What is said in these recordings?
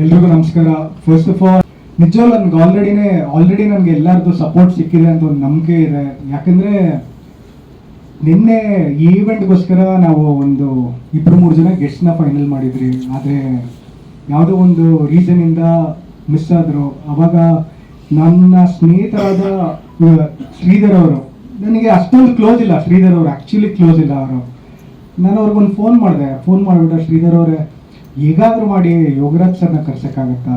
ಎಲ್ರಿಗೂ ನಮಸ್ಕಾರ. First of all ನಿಜವಾಗ್ಲೂ ನನ್ಗೆ ಆಲ್ರೆಡಿನೇ ಆಲ್ರೆಡಿ ನನಗೆ ಎಲ್ಲರದ್ದು ಸಪೋರ್ಟ್ ಸಿಕ್ಕಿದೆ ಅಂತ ಒಂದು ನಂಬಿಕೆ ಇದೆ. ಯಾಕಂದ್ರೆ ನಿನ್ನೆ ಈ ಈವೆಂಟ್ಗೋಸ್ಕರ ನಾವು ಒಂದು ಇಬ್ಬರು ಮೂರು ಜನ ಗೆಸ್ಟ್ನ ಫೈನಲ್ ಮಾಡಿದ್ರಿ ಆದರೆ ಯಾವುದೋ ಒಂದು ರೀಸನಿಂದ ಮಿಸ್ ಆದರು. ಅವಾಗ ನನ್ನ ಸ್ನೇಹಿತರಾದ ಶ್ರೀಧರ್ ಅವರು. ನನಗೆ ಅಷ್ಟೊಂದು ಕ್ಲೋಸ್ ಇಲ್ಲ. ಶ್ರೀಧರ್ ಅವರು ಆ್ಯಕ್ಚುಲಿ ಕ್ಲೋಸ್ ಇಲ್ಲ ಅವರು. ನಾನು ಅವ್ರಿಗೊಂದು ಫೋನ್ ಮಾಡಿದೆ. ಫೋನ್ ಮಾಡಿಬಿಟ್ಟು ಶ್ರೀಧರ್ ಅವರೇ ಹೇಗಾದ್ರೂ ಮಾಡಿ ಯೋಗರಾಜ್ ಸರ್ನ ಕರ್ಸಕ್ಕಾಗತ್ತಾ?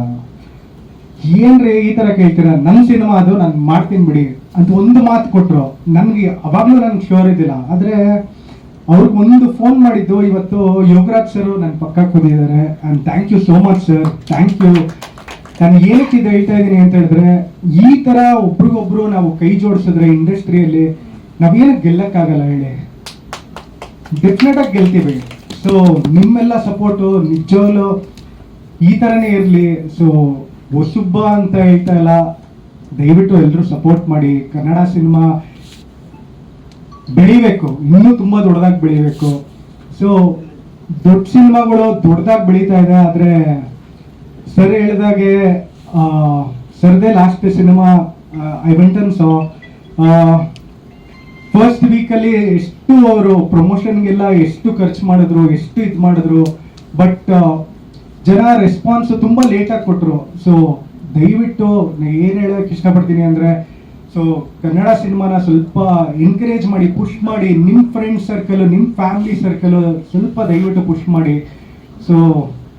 ಏನ್ರಿ ಈ ತರ ಕೇಳ್ತೀರಾ? ನನ್ನ ಸಿನಿಮಾ ಅದು, ನಾನು ಮಾಡ್ತೀನಿ ಬಿಡಿ ಅಂತ ಒಂದು ಮಾತು ಕೊಟ್ಟರು ನನ್ಗೆ ಅವಾಗಲೂ ನನ್ಗೆ ಶೋರ್ ಇದ್ದಿಲ್ಲ. ಆದ್ರೆ ಅವ್ರಿಗೆ ಒಂದು ಫೋನ್ ಮಾಡಿದ್ದು, ಇವತ್ತು ಯೋಗರಾಜ್ ಸರ್ ನನ್ನ ಪಕ್ಕ ಕೂತಿದ್ದಾರೆ and thank you so much sir thank you ನಾನು ಏನಕ್ಕೆ ಇದು ಹೇಳ್ತಾ ಇದ್ದೀನಿ ಅಂತ ಹೇಳಿದ್ರೆ, ಈ ತರ ಒಬ್ರಿಗೊಬ್ರು ನಾವು ಕೈ ಜೋಡಿಸಿದ್ರೆ ಇಂಡಸ್ಟ್ರಿಯಲ್ಲಿ ನಾವೇನಕ್ಕೆ ಗೆಲ್ಲಕ್ಕಾಗಲ್ಲ ಹೇಳಿ. ಡೆಫಿನೆಟ್ ಆಗಿ ಗೆಲ್ತೀವಿ. ಸೊ ನಿಮ್ಮೆಲ್ಲ ಸಪೋರ್ಟು ನಿಜವಾಗ್ಲೂ ಈ ಥರನೇ ಇರಲಿ. ಸೊ ಹೊಸುಬ್ಬ ಅಂತ ಹೇಳ್ತಾ ಇಲ್ಲ. ದಯವಿಟ್ಟು ಎಲ್ಲರೂ ಸಪೋರ್ಟ್ ಮಾಡಿ. ಕನ್ನಡ ಸಿನಿಮಾ ಬೆಳಿಬೇಕು. ಇನ್ನೂ ತುಂಬ ದೊಡ್ಡದಾಗಿ ಬೆಳಿಬೇಕು. ಸೊ ದೊಡ್ಡ ಸಿನಿಮಾಗಳು ದೊಡ್ಡದಾಗಿ ಬೆಳೀತಾ ಇದೆ. ಆದರೆ ಸರ್ ಹೇಳಿದಾಗೆ ಸರ್ದೇ last cinema I went on so first ವೀಕಲ್ಲಿ ಎಷ್ಟು ಅವರು ಪ್ರಮೋಷನ್ಗೆಲ್ಲ ಎಷ್ಟು ಖರ್ಚು ಮಾಡಿದ್ರು, ಎಷ್ಟು ಇದು ಮಾಡಿದ್ರು ಬಟ್ ಜನ ರೆಸ್ಪಾನ್ಸ್ ತುಂಬ ಲೇಟಾಗಿ ಕೊಟ್ಟರು ಸೊ ದಯವಿಟ್ಟು ಏನು ಹೇಳೋಕ್ಕೆ ಇಷ್ಟಪಡ್ತೀನಿ ಅಂದರೆ ಸೊ ಕನ್ನಡ ಸಿನಿಮಾನ ಸ್ವಲ್ಪ ಎನ್ಕರೇಜ್ ಮಾಡಿ ಪುಷ್ ಮಾಡಿ ನಿಮ್ಮ ಫ್ರೆಂಡ್ ಸರ್ಕಲ್ ನಿಮ್ಮ ಫ್ಯಾಮಿಲಿ ಸರ್ಕಲ್ ಸ್ವಲ್ಪ ದಯವಿಟ್ಟು ಪುಷ್ ಮಾಡಿ. ಸೊ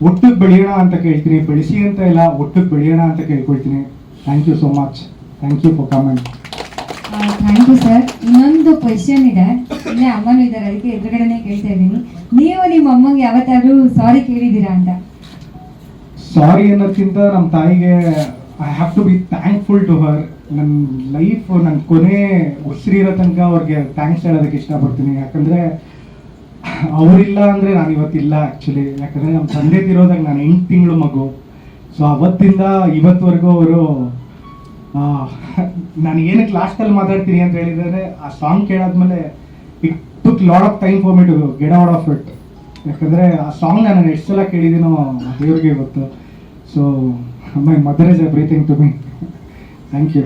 ಒಟ್ಟಿಗೆ ಬೆಳೆಯೋಣ ಅಂತ ಕೇಳ್ತೀನಿ. ಬೆಳೆಸಿ ಅಂತ ಇಲ್ಲ, ಒಟ್ಟಿಗೆ ಬೆಳೆಯೋಣ ಅಂತ ಕೇಳ್ಕೊಳ್ತೀನಿ. Thank you so much thank you for comment thank you sir question ಇದೆ. ಇಲ್ಲೇ ಅಮ್ಮನೂ ಇದ್ದಾರೆ, ಅದಕ್ಕೆ ಎದುರುಗಡೆನೆ ಕೇಳ್ತಾ ಇದ್ದೀನಿ. ನೀವು ನಿಮ್ಮ ಅಮ್ಮಂಗೆ ಯಾವತ್ತಾದ್ರೂ ಸಾರಿ ಕೇಳಿದ್ದೀರಾ ಅಂತ? ಸಾರಿ ಅನ್ನೋದಕ್ಕಿಂತ ನಮ್ಮ ತಾಯಿಗೆ I have to be thankful to her ನನ್ನ ಲೈಫ್ ನನ್ನ ಕೊನೆ ಉಸಿರಿರೋ ತನಕ ಅವ್ರಿಗೆ ಥ್ಯಾಂಕ್ಸ್ ಹೇಳೋದಕ್ಕೆ ಇಷ್ಟಪಡ್ತೀನಿ. ಯಾಕಂದರೆ ಅವರಿಲ್ಲ ಅಂದರೆ ನಾನು ಇವತ್ತಿಲ್ಲ ಆ್ಯಕ್ಚುಲಿ ಯಾಕಂದರೆ ನಮ್ಮ ತಂದೆ ತಿರೋದಾಗ ನಾನು ಎಂಟು ತಿಂಗಳು ಮಗು. ಸೊ ಅವತ್ತಿಂದ ಇವತ್ತುವರೆಗೂ ಅವರು ನಾನು ಏನಕ್ಕೆ ಲಾಸ್ಟಲ್ಲಿ ಮಾತಾಡ್ತೀನಿ ಅಂತ ಹೇಳಿದರೆ, ಆ song ಕೇಳಾದ್ಮೇಲೆ it took lot of time for me to get out of it ಯಾಕಂದರೆ ಆ ಸಾಂಗ್ ನಾನು ಎಷ್ಟು ಸಲ ಕೇಳಿದ್ದೀನೋ ದೇವ್ರಿಗೆ ಗೊತ್ತು. So my mother is everything to me thank you